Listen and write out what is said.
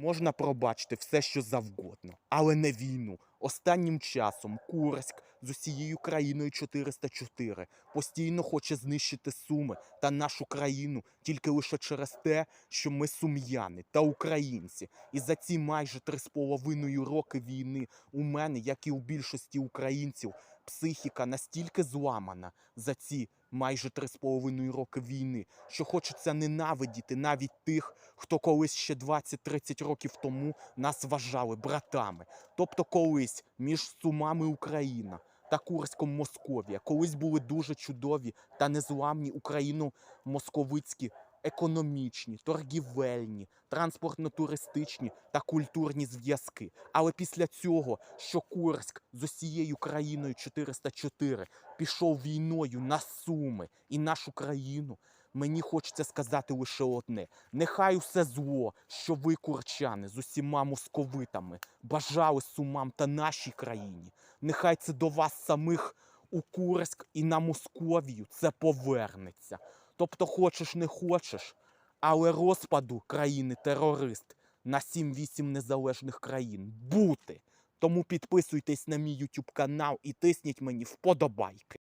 Можна пробачити все, що завгодно, але не війну. Останнім часом Курськ з усією країною 404 постійно хоче знищити Суми та нашу країну тільки лише через те, що ми сум'яни та українці. І за ці майже три з половиною роки війни у мене, як і у більшості українців, психіка настільки зламана за ці майже три з половиною роки війни, що хочеться ненавидіти навіть тих, хто колись ще 20-30 років тому нас вважали братами. Тобто колись між Сумами Україна та Курськом Московія колись були дуже чудові та незламні україно-московицькі економічні, торгівельні, транспортно-туристичні та культурні зв'язки. Але після цього, що Курськ з усією країною 404 пішов війною на Суми і нашу країну, мені хочеться сказати лише одне: нехай усе зло, що ви, курчани, з усіма московитами бажали сумам та нашій країні, нехай це до вас самих у Курськ і на Московію це повернеться. Тобто, хочеш не хочеш, але розпаду країни терорист на 7-8 незалежних країн бути. Тому підписуйтесь на мій YouTube канал і тисніть мені вподобайки.